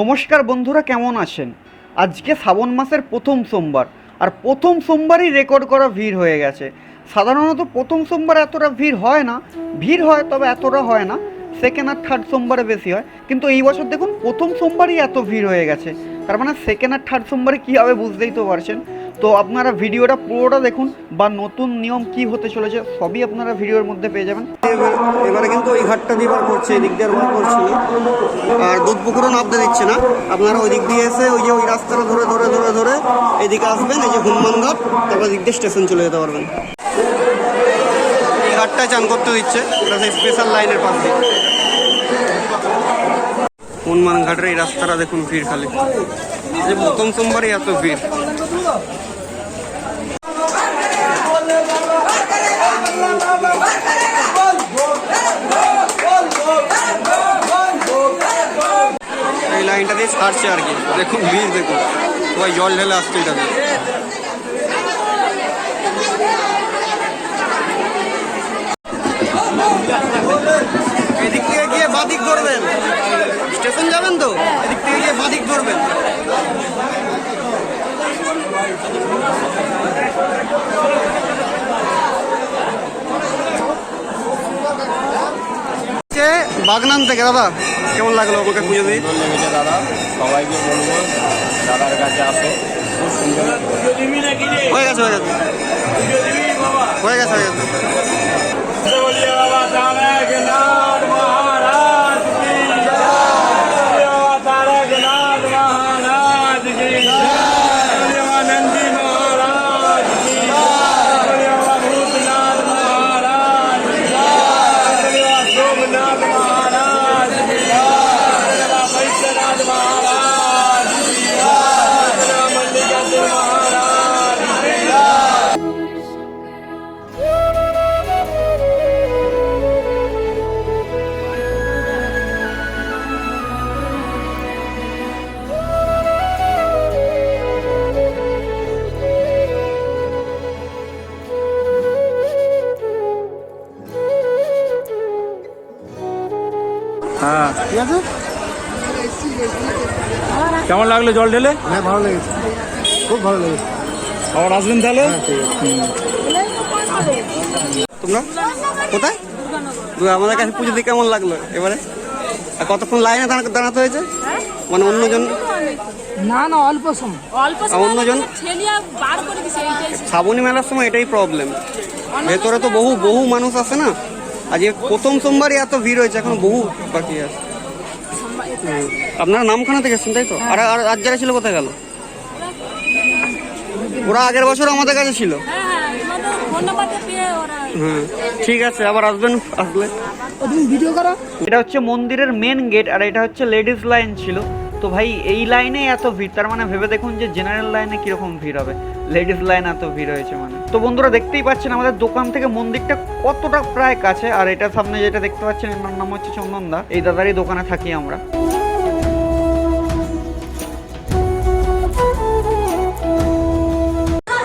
নমস্কার বন্ধুরা, কেমন আছেন? আজকে শ্রাবণ মাসের প্রথম সোমবার, আর প্রথম সোমবারই রেকর্ড করা ভিড় হয়ে গেছে। সাধারণত প্রথম সোমবার এতটা ভিড় হয় না, ভিড় হয় তবে এতটা হয় না সেকেন্ড আর থার্ড সোমবারে বেশি হয়। কিন্তু এই বছর দেখুন, প্রথম সোমবারই এত ভিড় হয়ে গেছে। তার মানে সেকেন্ড আর থার্ড সোমবারে কী হবে বুঝতেই তো পারছেন? তো আপনারা ভিডিওটা পুরোটা দেখুন বা নতুন নিয়ম কি হতে চলেছে সবই আপনারা ভিডিওর মধ্যে পেয়ে যাবেন। এবারে কিন্তু ওই ঘাটটা দিয়ে বার করছে, এদিক দিয়ে বার করছে। আর দুধ পুকুরও নামতে দিচ্ছে না। আপনারা ওই দিক দিয়ে এসে ওই যে ওই রাস্তাটা ধরে ধরে ধরে ধরে এদিকে আসবেন, এই যে হনুমান ঘাট, তারপর দিক দিয়ে স্টেশন চলে যেতে পারবেন। এই ঘাটটায় চান করতে দিচ্ছে, এটা সেই স্পেশাল লাইনের পাশ হনুমান ঘাটের এই রাস্তাটা দেখুন ভিড় খালি। যে প্রথম সোমবারই এত ভিড়। লাইনটা দিয়ে ছাড়ছে আর কি। দেখুন ভিড় দেখুন। সবাই জল ঢেলে আসছে এটাতে এদিক থেকে গিয়ে বাদিক ধরবেন। স্টেশন যাবেন তো? এদিক থেকে গিয়ে বাদিক ধরবেন হচ্ছে বাগনান থেকে দাদা। কেমন লাগল আমাকে পুজো দিয়ে? লেগেছে দাদা। সবাইকে বলব দাদার কাছে আসো। খুব সুন্দর হয়ে গেছে হয়ে গেছে। হয়ে গেছে হয়ে গেছে। হ্যাঁ। ঠিক আছে? কেমন লাগল জল ঢেলে? হ্যাঁ ভালো লেগেছে। খুব ভালো লেগেছে। আবার আসবেন তাহলে? তোমরা? কোথায়? আমাদের কাছে পুজো দিয়ে কেমন লাগল এবারে? আর কতক্ষণ লাইনে দাঁড়া- দাঁড়াতে হয়েছে? মানে অন্যজন? না না অল্প সময়। অল্প অন্যজন? শ্রাবণী মেলার সময় এটাই প্রবলেম ভেতরে তো বহু বহু মানুষ আসে না? আজ প্রথম সোমবারই এত ভিড় হয়েছে এখন বহু বাকি আছে। আপনারা নামখানা থেকে এসছেন তাই তো? আর আর যারা ছিল কোথায় গেল? ওরা আগের বছর আমাদের কাছে ছিল। হ্যাঁ ঠিক আছে আবার আসবেন আসলে। ভিডিও করো। এটা হচ্ছে মন্দিরের মেন গেট আর এটা হচ্ছে লেডিস লাইন ছিল। তো ভাই, এই লাইনে এত ভিড়, তার মানে ভেবে দেখুন যে জেনারেল লাইনে কীরকম ভিড় হবে। লেডিস লাইন এত ভিড় হয়েছে মানে। তো বন্ধুরা, দেখতেই পাচ্ছেন আমাদের দোকান থেকে মন্দিরটা কতটা প্রায় কাছে, আর এটা সামনে যেটা দেখতে পাচ্ছেন এর নাম হচ্ছে চন্দনদা। এই দাদারই দোকানে থাকি আমরা।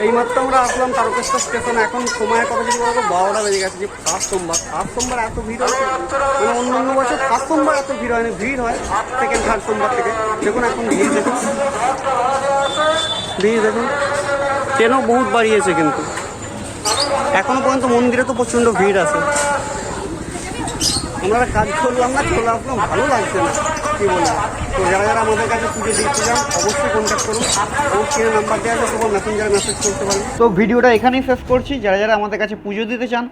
এই মাত্র আমরা আসলাম তারকেশ্বর স্টেশন। এখন সময় কত যদি বলতো বারোটা বেজে গেছে, যে ফার্স্ট সোমবার। ফার্স্ট সোমবার এত ভিড় হয়েছে মানে অন্য অন্য বছর ফার্স্ট সোমবার এত ভিড় হয়নি, ভিড় হয় সেকেন্ড থার্ড সোমবার থেকে। দেখুন এখন ভিড়, দেখুন। ভিড়, দেখুন। ট্রেনও বহুত বাড়িয়েছে কিন্তু। এখনও পর্যন্ত মন্দিরে তো প্রচণ্ড ভিড় আছে। আমরা কাজ করলাম না, চলে আসলাম, ভালো লাগছে না। তো যারা যারা আমাদের কাছে পুজো দিতে চান অবশ্যই কন্ট্যাক্ট করুন। স্ক্রিনে নাম্বার দেওয়া আছে তোমার মেসেঞ্জারে মেসেজ করতে পারেন। তো ভিডিওটা এখানেই শেষ করছি। যারা যারা আমাদের কাছে পুজো দিতে চান,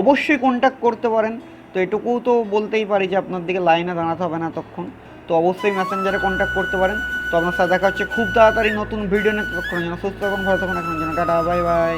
অবশ্যই কন্ট্যাক্ট করতে পারেন। তো এটুকু তো বলতেই পারি যে আপনার দিকে লাইনে দাঁড়াতে হবে না তখন তো অবশ্যই মেসেঞ্জারে কন্ট্যাক্ট করতে পারেন। তো আপনার সাথে দেখা হচ্ছে খুব তাড়াতাড়ি নতুন ভিডিও নিয়ে। ততক্ষণের জন্য সুস্থ থাকুন, ভালো থাকুন, এখন জন্য টাটা বাই বাই